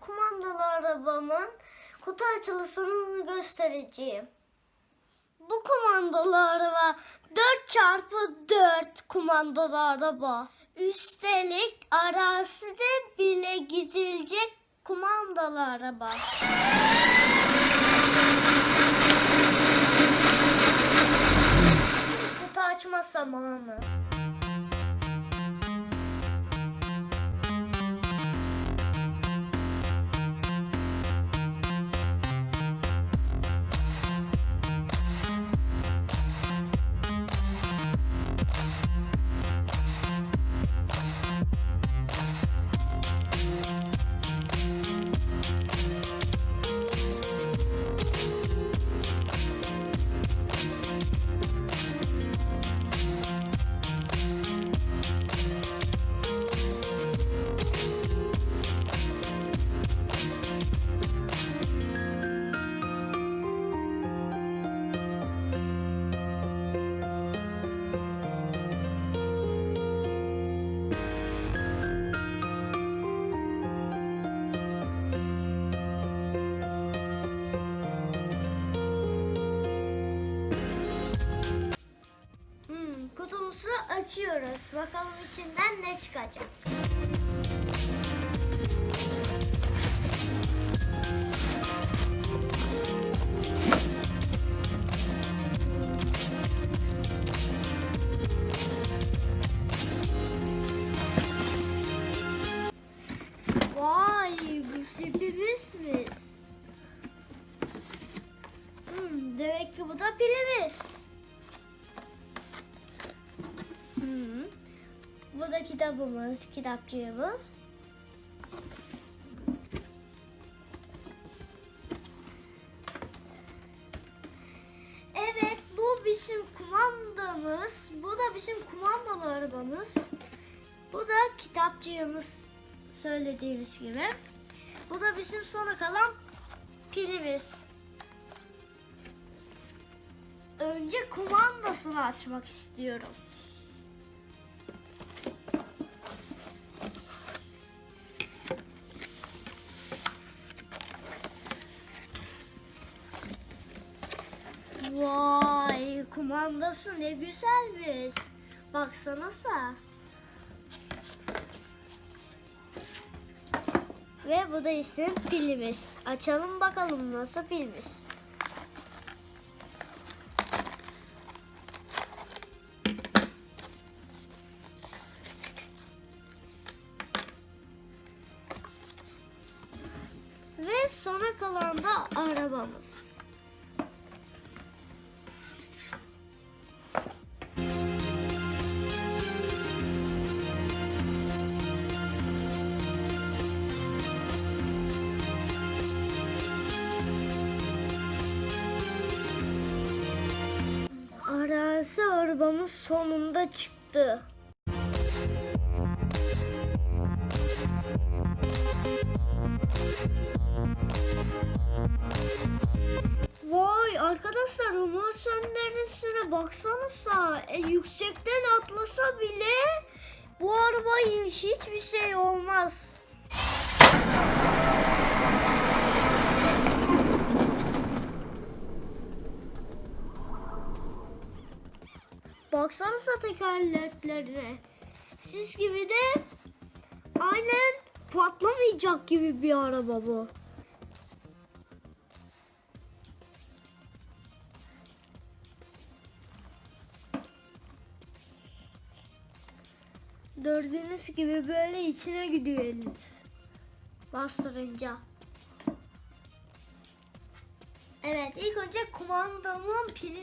kumandalı arabamın kutu açılışını göstereceğim. Bu kumandalı araba 4 çarpı 4 kumandalı araba. Üstelik arazide bile gidilecek kumandalı araba. Şimdi kutu açma zamanı. Kutumuzu açıyoruz. Bakalım içinden ne çıkacak. Vay bu sipimizmiş. Hmm, demek ki bu da pilimiz. Bu da kitabımız, kitapçığımız. Evet, bu bizim kumandamız. Bu da bizim kumandalı arabamız. Bu da kitapçığımız söylediğimiz gibi. Bu da bizim sona kalan pilimiz. Önce kumandasını açmak istiyorum. Vay kumandası ne güzelmiş. Baksanıza. Ve bu da işte pilimiz. Açalım bakalım nasıl pilmiş. Ve sona kalan da arabamız. Arabamız sonunda çıktı. Vay arkadaşlar umut söndürüsüne baksanıza. E, yüksekten atlasa bile bu arabaya hiçbir şey olmaz. Baksanıza tekerleklerine. Siz gibi de aynen patlamayacak gibi bir araba bu. Gördüğünüz gibi böyle içine gidiyor eliniz. Bastırınca. Evet ilk önce kumandamın pilinden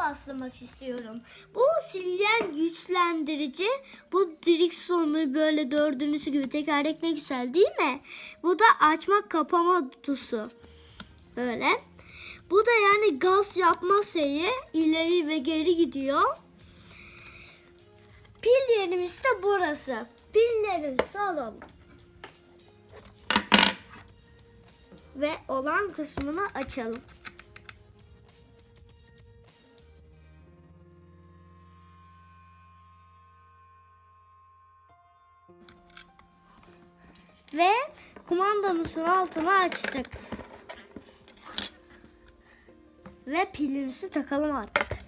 başlamak istiyorum. Bu silyen güçlendirici. Bu direksiyonu böyle gördüğünüz gibi tekerlek ne güzel değil mi? Bu da açma kapama tutusu. Böyle. Bu da yani gaz yapma şeyi ileri ve geri gidiyor. Pil yerimiz de burası. Pillerimizi alalım. Ve olan kısmını açalım. Ve kumandamızın altını açtık. Ve pilimizi takalım artık.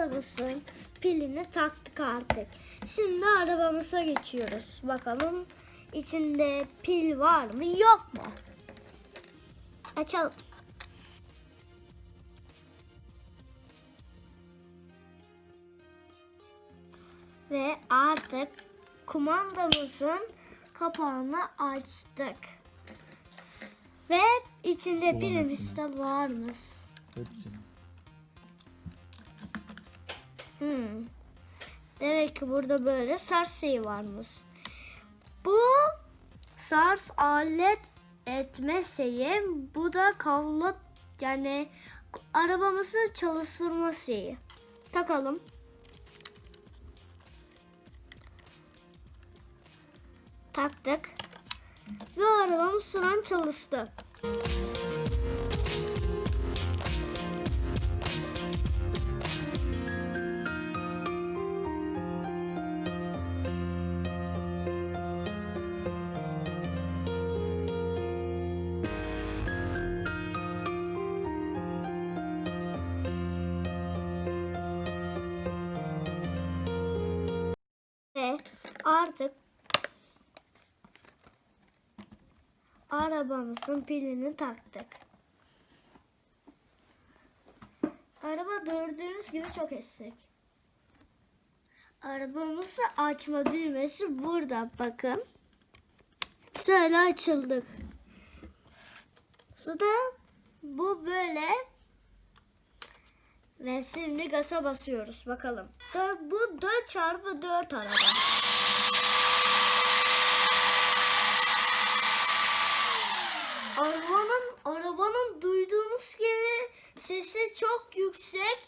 Kumandamızın pilini taktık artık. Şimdi arabamıza geçiyoruz. Bakalım içinde pil var mı yok mu? Açalım. Ve artık kumandamızın kapağını açtık. Ve içinde pilimiz de varmış. Hepsini. Hmm. Demek ki burada böyle sars şeyi varmış. Bu sars alet etme şeyi. Bu da kavla yani arabamızı çalıştırma şeyi. Takalım. Taktık. Ve arabamız şu an çalıştı. Artık arabamızın pilini taktık. Araba gördüğünüz gibi çok esnek. Arabamızı açma düğmesi burada bakın. Şöyle açıldık. Suda bu böyle ve şimdi gaza basıyoruz bakalım. Dör- Bu 4 çarpı 4 araba. Arabanın arabanın duyduğunuz gibi sesi çok yüksek.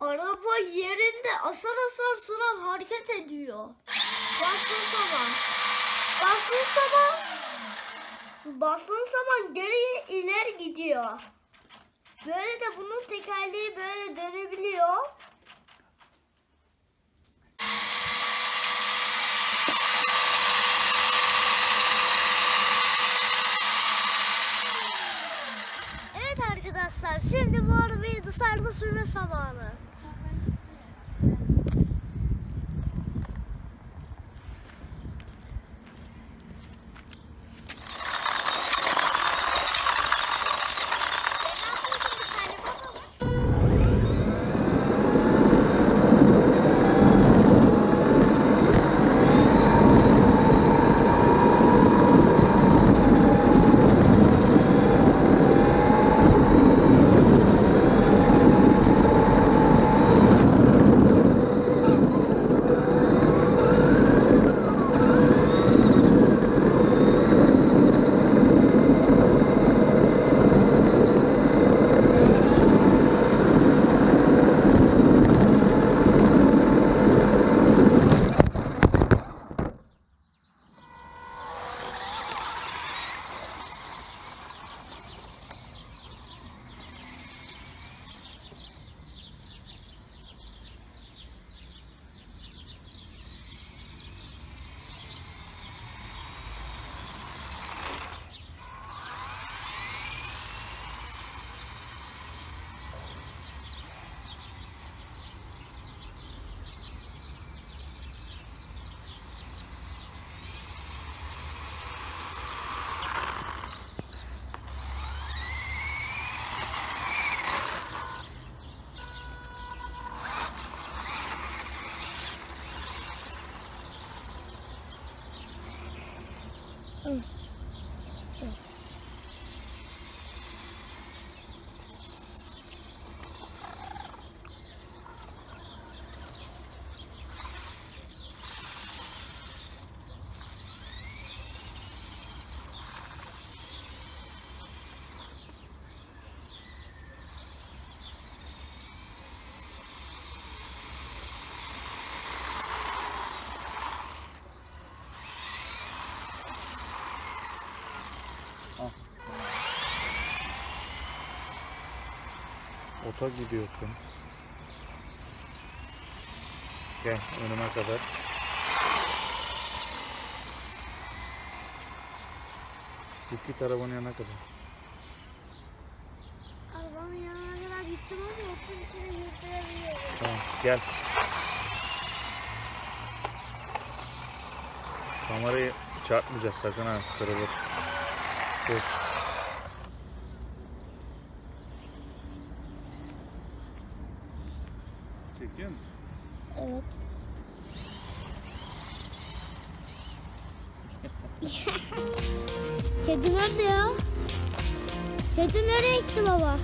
Araba yerinde asar asar sunan hareket ediyor. Bastığın zaman. Bastığın zaman. Bastığın zaman geri ileri gidiyor. Böyle de bunun tekerleği böyle dönebiliyor. Evet arkadaşlar şimdi bu arabayı dışarıda sürme zamanı. Al. Ota gidiyorsun. Gel önüme kadar. Git git arabanın yanına kadar. Arabanın yanına kadar gittim ama otun içine yürüyebiliyorum. Tamam gel. Kamerayı çarpmayacağız sakın ha kırılır. Dur. Çekiyor musun? Evet. Kedi nerede ya? Kedi nereye gitti baba?